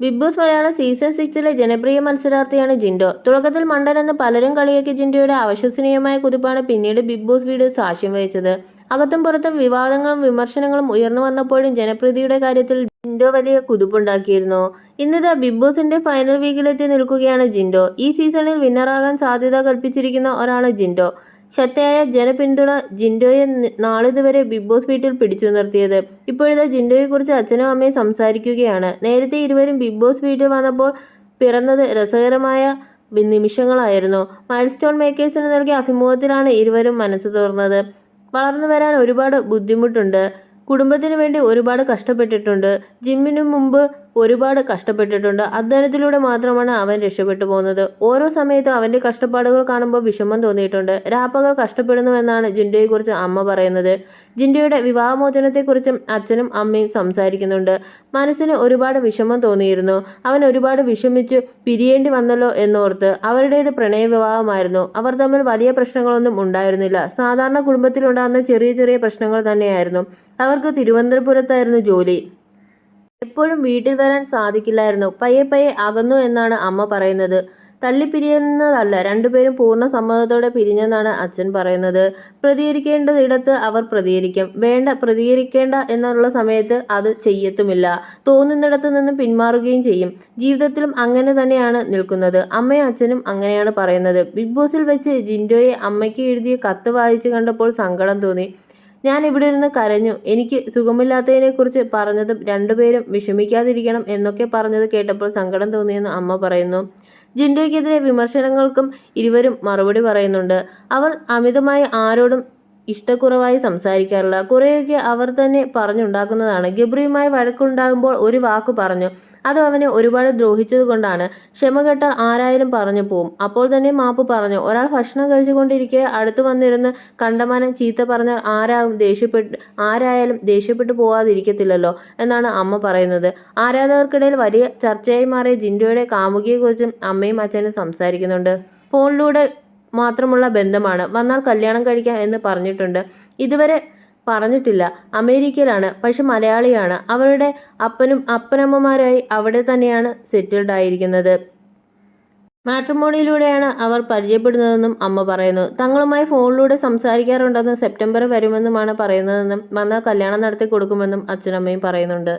Big boss Malayalam season സിക്സിലെ ജനപ്രിയ മത്സരാർത്ഥിയാണ് ജിൻഡോ. തുടക്കത്തിൽ മണ്ടൻ എന്ന് പലരും കളിയാക്കിയ ജിൻഡോയുടെ അവിശ്വസനീയമായ കുതിപ്പാണ് പിന്നീട് ബിഗ് ബോസ് വീട് സാക്ഷ്യം വഹിച്ചത്. അകത്തും പുറത്തും വിവാദങ്ങളും വിമർശനങ്ങളും ഉയർന്നു വന്നപ്പോഴും ജനപ്രീതിയുടെ കാര്യത്തിൽ ജിൻഡോ വലിയ കുതിപ്പുണ്ടാക്കിയിരുന്നു. ഇന്നത്തെ ബിഗ് ബോസിന്റെ ഫൈനൽ വീക്കിലെത്തി നിൽക്കുകയാണ് ജിൻഡോ. ഈ സീസണിൽ വിന്നറാകാൻ സാധ്യത കൽപ്പിച്ചിരിക്കുന്ന ഒരാളാണ് ജിൻഡോ. ശക്തയായ ജനപിന്തുണ ജിൻഡോയെ നാളിതുവരെ ബിഗ് ബോസ് വീട്ടിൽ പിടിച്ചു നിർത്തിയത്. ഇപ്പോഴത്തെ ജിൻഡോയെക്കുറിച്ച് അച്ഛനും അമ്മയും സംസാരിക്കുകയാണ്. നേരത്തെ ഇരുവരും ബിഗ് ബോസ് വീട്ടിൽ വന്നപ്പോൾ പിറന്നത് രസകരമായ നിമിഷങ്ങളായിരുന്നു. മൈൽസ്റ്റോൺ മേക്കേഴ്സിന് നൽകിയ അഭിമുഖത്തിലാണ് ഇരുവരും മനസ്സ് തുറന്നത് വളർന്നു വരാൻ ഒരുപാട് ബുദ്ധിമുട്ടുണ്ട്. കുടുംബത്തിന് വേണ്ടി ഒരുപാട് കഷ്ടപ്പെട്ടിട്ടുണ്ട്. ജിമ്മിനു മുമ്പ് ഒരുപാട് കഷ്ടപ്പെട്ടിട്ടുണ്ട്. അധ്വാനത്തിലൂടെ മാത്രമാണ് അവൻ രക്ഷപ്പെട്ടു പോകുന്നത്. ഓരോ സമയത്തും അവന്റെ കഷ്ടപ്പാടുകൾ കാണുമ്പോൾ വിഷമം തോന്നിയിട്ടുണ്ട്. രാപ്പകൽ കഷ്ടപ്പെടുന്നുവെന്നാണ് ജിൻഡോയെക്കുറിച്ച് അമ്മ പറയുന്നത്. ജിൻഡോയുടെ വിവാഹമോചനത്തെക്കുറിച്ചും അച്ഛനും അമ്മയും സംസാരിക്കുന്നുണ്ട്. മനസ്സിന് ഒരുപാട് വിഷമം തോന്നിയിരുന്നു. അവൻ ഒരുപാട് വിഷമിച്ചു പിരിയേണ്ടി വന്നല്ലോ എന്നോർത്ത് അവരുടേത് പ്രണയവിവാഹമായിരുന്നു. അവർ തമ്മിൽ വലിയ പ്രശ്നങ്ങളൊന്നും ഉണ്ടായിരുന്നില്ല. സാധാരണ കുടുംബത്തിലുണ്ടാകുന്ന ചെറിയ ചെറിയ പ്രശ്നങ്ങൾ തന്നെയായിരുന്നു. അവർക്ക് തിരുവനന്തപുരത്തായിരുന്നു ജോലി. എപ്പോഴും വീട്ടിൽ വരാൻ സാധിക്കില്ലായിരുന്നു. പയ്യെ പയ്യെ അകന്നു എന്നാണ് അമ്മ പറയുന്നത്. തല്ലിപ്പിരിയുന്നതല്ല രണ്ടുപേരും പൂർണ സമ്മതത്തോടെ പിരിഞ്ഞെന്നാണ് അച്ഛൻ പറയുന്നത്. പ്രതികരിക്കേണ്ടതിടത്ത് അവർ പ്രതികരിക്കും. വേണ്ട പ്രതികരിക്കേണ്ട എന്നുള്ള സമയത്ത് അത് ചെയ്യത്തുമില്ല. തോന്നുന്നിടത്ത് നിന്ന് പിന്മാറുകയും ചെയ്യും. ജീവിതത്തിലും അങ്ങനെ തന്നെയാണ് നിൽക്കുന്നത്. അമ്മയും അച്ഛനും അങ്ങനെയാണ് പറയുന്നത്. ബിഗ് ബോസിൽ വെച്ച് ജിൻഡോയെ അമ്മയ്ക്ക് എഴുതിയ കത്ത് വായിച്ചു കണ്ടപ്പോൾ സങ്കടം തോന്നി. ഞാൻ ഇവിടെ ഇരുന്ന് കരഞ്ഞു. എനിക്ക് സുഖമില്ലാത്തതിനെക്കുറിച്ച് പറഞ്ഞതും രണ്ടുപേരും വിഷമിക്കാതിരിക്കണം എന്നൊക്കെ പറഞ്ഞത് കേട്ടപ്പോൾ സങ്കടം തോന്നിയെന്ന് അമ്മ പറയുന്നു. ജിൻഡോയ്ക്കെതിരെ വിമർശനങ്ങൾക്കും ഇരുവരും മറുപടി പറയുന്നുണ്ട്. അവൾ അമിതമായി ആരോടും ഇഷ്ടക്കുറവായി സംസാരിക്കാറില്ല കുറേയൊക്കെ അവർ തന്നെ പറഞ്ഞുണ്ടാക്കുന്നതാണ്. ഗബ്രിയുമായി വഴക്കുണ്ടാകുമ്പോൾ ഒരു വാക്ക് പറഞ്ഞു അത് അവനെ ഒരുപാട് ദ്രോഹിച്ചത് കൊണ്ടാണ്? ക്ഷമ കെട്ടാൽ ആരായാലും പറഞ്ഞു പോവും. അപ്പോൾ തന്നെ മാപ്പ് പറഞ്ഞു ഒരാൾ ഭക്ഷണം കഴിച്ചുകൊണ്ടിരിക്കെ അടുത്ത് വന്നിരുന്ന് കണ്ടമാനം ചീത്ത പറഞ്ഞാൽ ആരാകും ദേഷ്യപ്പെട്ട് ആരായാലും ദേഷ്യപ്പെട്ടു പോവാതിരിക്കത്തില്ലല്ലോ എന്നാണ് അമ്മ പറയുന്നത്. ആരാധകർക്കിടയിൽ വലിയ ചർച്ചയായി മാറിയ ജിൻഡോയുടെ കാമുകിയെക്കുറിച്ചും അമ്മയും അച്ഛനും സംസാരിക്കുന്നുണ്ട്. ഫോണിലൂടെ മാത്രമുള്ള ബന്ധമാണ്. വന്നാൽ കല്യാണം കഴിക്കാം എന്ന് പറഞ്ഞിട്ടുണ്ട്. ഇതുവരെ പറഞ്ഞിട്ടില്ല. അമേരിക്കയിലാണ്. പക്ഷെ മലയാളിയാണ്. അവരുടെ അപ്പനും അപ്പനമ്മമാരായി അവിടെ തന്നെയാണ് സെറ്റിൽഡ് ആയിരിക്കുന്നത്. മാട്രിമോണിയിലൂടെയാണ് അവർ പരിചയപ്പെടുന്നതെന്നും അമ്മ പറയുന്നു. തങ്ങളുമായി ഫോണിലൂടെ സംസാരിക്കാറുണ്ടെന്നും സെപ്റ്റംബർ വരുമെന്നുമാണ് പറയുന്നതെന്നും വന്നാൽ കല്യാണം നടത്തി കൊടുക്കുമെന്നും അച്ഛനമ്മയും പറയുന്നുണ്ട്.